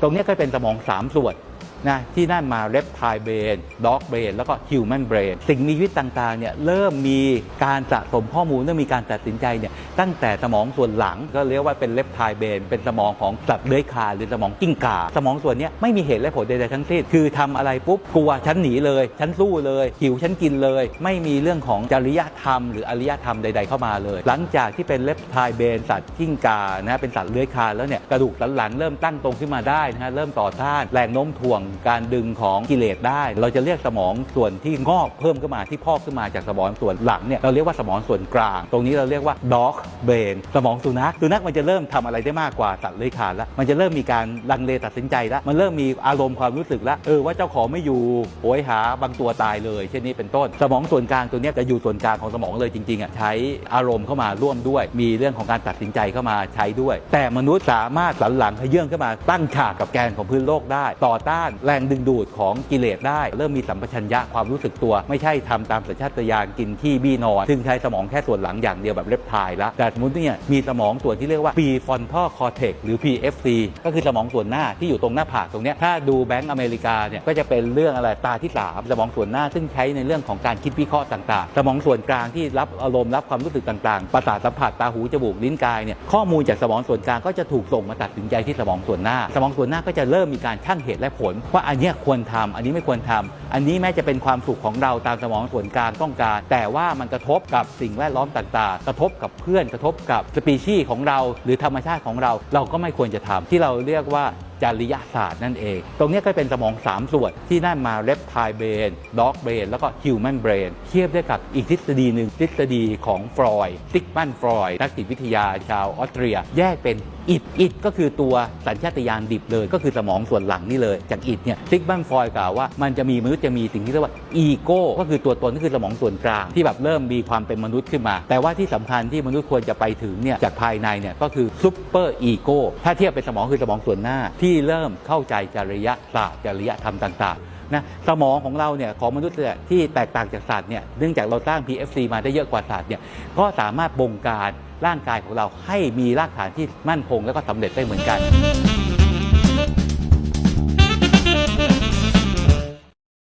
ตรงนี้ก็เป็นสมอง3ส่วน นะที่นั่นมาเ e ปไทเบนด็อกเบนแล้วก็ฮิวแมนเบรนสิ่งมีชีวิตต่างๆเนี่ยเริ่มมีการสะสมข้อมูลเริ่มมีการตัดสินใจเนี่ยตั้งแต่สมองส่วนหลังก็เรียกว่าเป็นเ e ปไทเบนเป็นสมองของสัตว์เลื้อยคลานหรือสมองกิ้งก่าสมองส่วนนี้ไม่มีเหตุและผลใดๆทั้งสิ้นคือทำอะไรปุ๊บกลัวฉันหนีเลยฉันสู้เลย หิวฉันกินเลย ไม่มีเรื่องของจริยธรรม หรืออริยธรรมใด ๆเข้ามาเลย หลังจากที่เป็นเล็บไทเบนสัตว์กิ้งก่านะฮะเป็นสัตว์เลื้อยคลานแล้วเนี่ยกระดูกสันหลังเริ่มตั้งตรงขึ้นมาได้นะฮะเริ่มต่อต้านแรงโน้มถ่วงการดึงของกิเลสได้ เราจะเรียกสมองส่วนที่งอกเพิ่มขึ้นมาที่พอกขึ้นมาจากสมองส่วนหลังเนี่ยเราเรียกว่าสมองส่วนกลาง ตรงนี้เราเรียกว่า dog brain สมองสุนัขสุนัขมันจะเริ่มทำอะไรได้มากกว่าสัตว์เลื้อยคลานแล้วมันจะเริ่มมีการลังเลตัดสินใจแล้วมันเริ่มมีอารมณ์ความรู้สึกแล้วเออว่าเจ้าของไม่อยู่โหยหาบางตัวตายเลย เช่นนี้เป็นต้น สมองส่วนกลางตัวเนี้ยจะอยู่ส่วนกลางของสมองเลยจริงๆอะใช้อารมณ์เข้ามาร่วมด้วย มีเรื่องของการตัดสินใจเข้ามาใช้ด้วย แต่มนุษย์สามารถสันหลังขยื่นขึ้นมาตั้งฉากกับแกนของพื้นโลกได้ ต่อต้านแรงดึงดูดของกิเลสได้ เริ่มมีสัมปชัญญะความรู้สึกตัว ไม่ใช่ทำตามสัญชาตญาณกินที่บี้นอน ซึ่งใช้สมองแค่ส่วนหลังอย่างเดียวแบบเล็บพายล้วแต่สมมติเนี่ยมีสมองส่วนที่เรียกว่า prefrontal cortex หรือ PFC ก็คือสมองส่วนหน้าที่อยู่ตรงหน้าผากตรงเนี้ยถ้าดูแบงก์อเมริกาเนี่ยก็จะเป็นเรื่องอะไรตาที่3สมองส่วนหน้าซึ่งใช้ในเรื่องของการคิดวิเคราะห์ต่างๆ สมองส่วนกลางที่รับอารมณ์รับความรู้สึกต่างๆ ประสาทสัมผัสตาหูจมูกลิ้นกายเนี่ยข้อมูลจากสมองส่วนกลางก็จะถูกส่งมาตัดสินใจที่สมองส่วนหน้า สมองส่วนหน้าก็จะเริ่มมีการชั่งเหตุและผลว่าอันนี้ควรทำอันนี้ไม่ควรทำอันนี้แม้จะเป็นความสุขของเราตามสมองส่วนกลางต้องการ แต่ว่ามันกระทบกับสิ่งแวดล้อมต่างๆ กระทบกับเพื่อนกระทบกับสปีชีส์ของเรา หรือธรรมชาติของเราเราก็ไม่ควรจะทำที่เราเรียกว่า จริยศาสตร์นั่นเอง ตรงนี้ก็เป็นสมอง 3 ส่วนที่นั่นมาเ e ปไท i เบรนด็อกเบรนแล้วก็ฮิวแมนเบรนเทียบได้กับอีกทฤษฎีหนึ่งทฤษฎีของฟรอยด์ซิกมันฟรอยด์นักจิตวิทยาชาวออสเตรีย แยกเป็นอิดอิดก็คือตัวสัญชาตญาณดิบเลย ก็คือสมองส่วนหลังนี่เลย จากอิดเนี่ยซิกมันฟรอยกล่าวว่ามันจะมีมนุษย์จะมีสิ่งที่เรียกว่าอีโก้ก็คือตัวตนก็คือสมองส่วนกลาง ที่แบบเริ่มมีความเป็นมนุษย์ขึ้นมา แต่ว่าที่สำคัญที่มนุษย์ควรจะไปถึงเนี่ยจากภายในเนี่ยก็คือซูเปอร์อีโก้ถ้าเทียบเป็นสมองคือสมองส่วนหน้าที่เริ่มเข้าใจจริยศาสตร์จริยธรรมต่างๆนะสมองของเราเนี่ยของมนุษย์เนี่ยที่แตกต่างจากสัตว์เนี่ยเนื่องจากเราสร้าง PFC มาได้เยอะกว่าสัตว์เนี่ยก็สามารถบงการร่างกายของเราให้มีรากฐานที่มั่นคง แล้วก็สำเร็จได้เหมือนกัน